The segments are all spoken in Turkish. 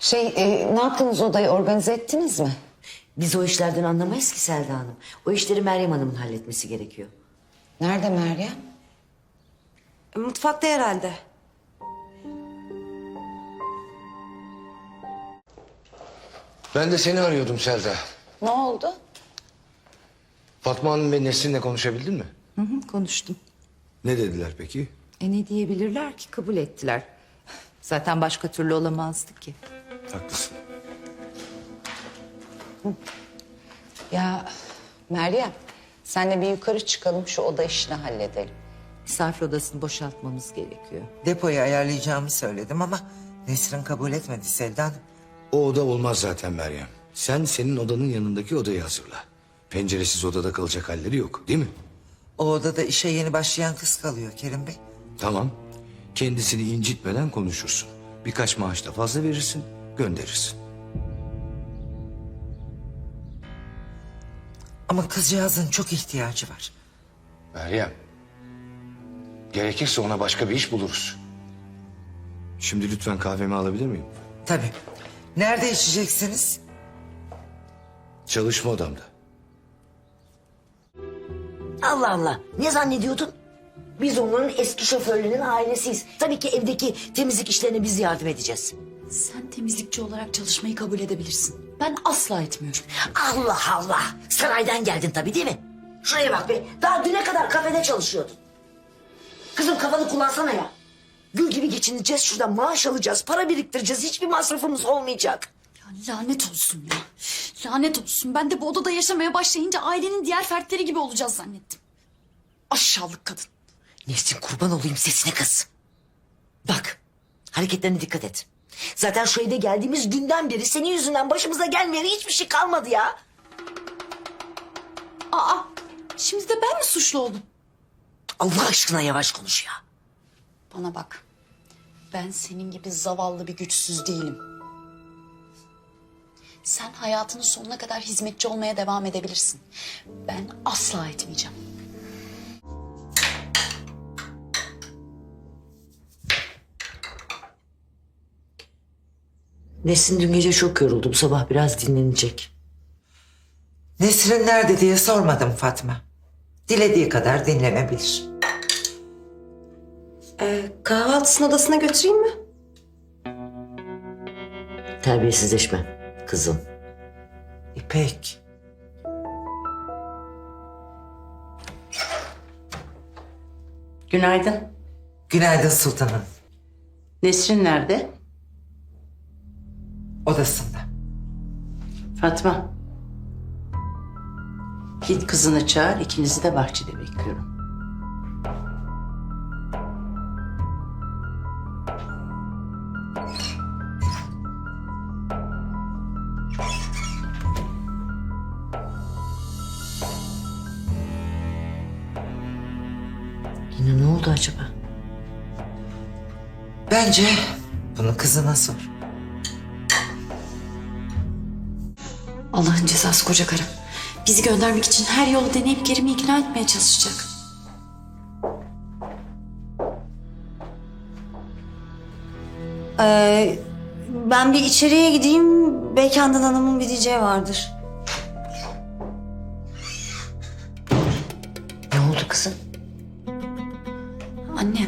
Şey e, ne yaptınız odayı organize ettiniz mi? Biz o işlerden anlamayız ki Selda Hanım. O işleri Meryem Hanım'ın halletmesi gerekiyor. Nerede Meryem? Mutfakta herhalde. Ben de seni arıyordum Selda. Ne oldu? Fatma Hanım ve Nesrin'le konuşabildin mi? Hı hı, konuştum. Ne dediler peki? E ne diyebilirler ki kabul ettiler. Zaten başka türlü olamazdı ki. Haklısın. Ya Meryem senle bir yukarı çıkalım şu oda işini halledelim. Misafir odasını boşaltmamız gerekiyor. Depoyu ayarlayacağımı söyledim ama Nesrin kabul etmedi Selda Hanım. O oda olmaz zaten Meryem. Sen senin odanın yanındaki odayı hazırla. Penceresiz odada kalacak halleri yok değil mi? O odada işe yeni başlayan kız kalıyor Kerim Bey. Tamam. Kendisini incitmeden konuşursun. Birkaç maaş da fazla verirsin, gönderirsin. Ama kızcağızın çok ihtiyacı var. Meryem. Gerekirse ona başka bir iş buluruz. Şimdi lütfen kahvemi alabilir miyim? Tabii. Nerede içeceksiniz? Çalışma odamda. Allah Allah. Ne zannediyordun? Biz onların eski şoförlerinin ailesiyiz. Tabii ki evdeki temizlik işlerine biz yardım edeceğiz. Sen temizlikçi olarak çalışmayı kabul edebilirsin. Ben asla etmiyorum. Allah Allah. Saraydan geldin tabii değil mi? Şuraya bak be. Daha düne kadar kafede çalışıyordun. Kızım kafanı kullansana ya. Gül gibi geçineceğiz şuradan maaş alacağız. Para biriktireceğiz. Hiçbir masrafımız olmayacak. Ya lanet olsun ya. Lanet olsun. Ben de bu odada yaşamaya başlayınca ailenin diğer fertleri gibi olacağız zannettim. Aşağılık kadın. Nesrin kurban olayım sesine kız. Bak hareketlerine dikkat et. Zaten şu evde geldiğimiz günden beri senin yüzünden başımıza gelmeyen hiçbir şey kalmadı ya. Aa, şimdi de ben mi suçlu oldum? Allah aşkına yavaş konuş ya. Bana bak. Ben senin gibi zavallı bir güçsüz değilim. Sen hayatının sonuna kadar hizmetçi olmaya devam edebilirsin. Ben asla etmeyeceğim. Nesrin dün gece çok yoruldu. Bu sabah biraz dinlenecek. Nesrin nerede diye sormadım Fatma. Dilediği kadar dinlenebilir. Ee, kahvaltısını odasına götüreyim mi? Terbiyesizleşme kızım. İpek. Günaydın. Günaydın sultanım. Nesrin nerede? Odasında. Fatma. Git kızını çağır, ikinizi de bahçede bekliyorum. Yine ne oldu acaba? Bence bunu kızına sor. Allah'ın cezası koca karım. Bizi göndermek için her yolu deneyip Kerim'i ikna etmeye çalışacak. Ee, ben bir içeriye gideyim. Belki Handan Hanım'ın bir diyeceği vardır. Ne oldu kızım? Anne,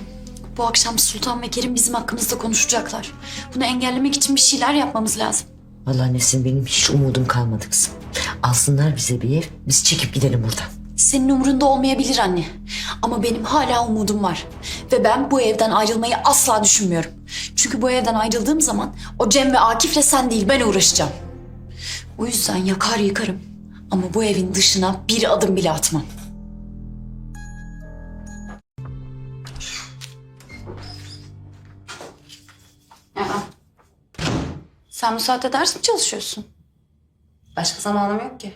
bu akşam Sultan ve Kerim bizim hakkımızda konuşacaklar. Bunu engellemek için bir şeyler yapmamız lazım. Vallahi Nesrin benim hiç umudum kalmadı kızım. Alsınlar bize bir ev, biz çekip gidelim buradan. Senin umurunda olmayabilir anne. Ama benim hala umudum var. Ve ben bu evden ayrılmayı asla düşünmüyorum. Çünkü bu evden ayrıldığım zaman o Cem ve Akif'le sen değil ben uğraşacağım. O yüzden yakar yıkarım. Ama bu evin dışına bir adım bile atmam. Sen bu saatte ders mi çalışıyorsun? Başka zamanım yok ki.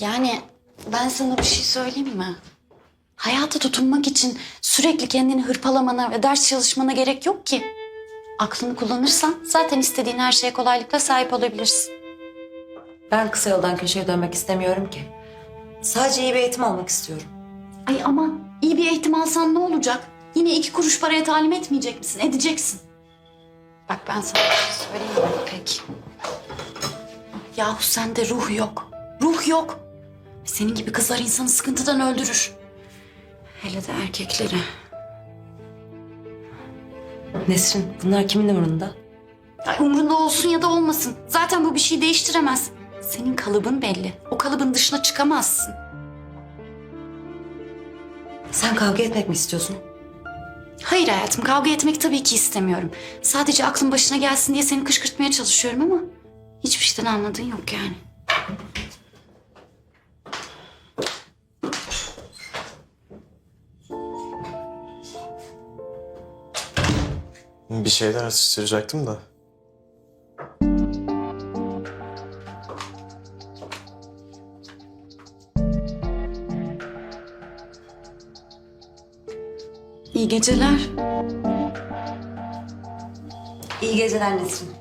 Yani ben sana bir şey söyleyeyim mi? Hayata tutunmak için sürekli kendini hırpalamana ve ders çalışmana gerek yok ki. Aklını kullanırsan zaten istediğin her şeye kolaylıkla sahip olabilirsin. Ben kısa yoldan köşeye dönmek istemiyorum ki. Sadece iyi bir eğitim almak istiyorum. Ay aman İyi bir eğitim alsan ne olacak? Yine iki kuruş paraya talim etmeyecek misin? Edeceksin. Bak ben sana bir şey söyleyeyim mi İpek? Yahu sende ruh yok. Ruh yok. Senin gibi kızlar insanı sıkıntıdan öldürür. Hele de erkekleri. Nesrin bunlar kimin umurunda? Ay umrunda olsun ya da olmasın. Zaten bu bir şey değiştiremez. Senin kalıbın belli. O kalıbın dışına çıkamazsın. Sen kavga etmek mi istiyorsun? Hayır hayatım kavga etmek tabii ki istemiyorum. Sadece aklın başına gelsin diye seni kışkırtmaya çalışıyorum ama... ...hiçbir şeyden anladığın yok yani. Bir şeyler atıştıracaktım da. İyi geceler. İyi geceler Nesrin.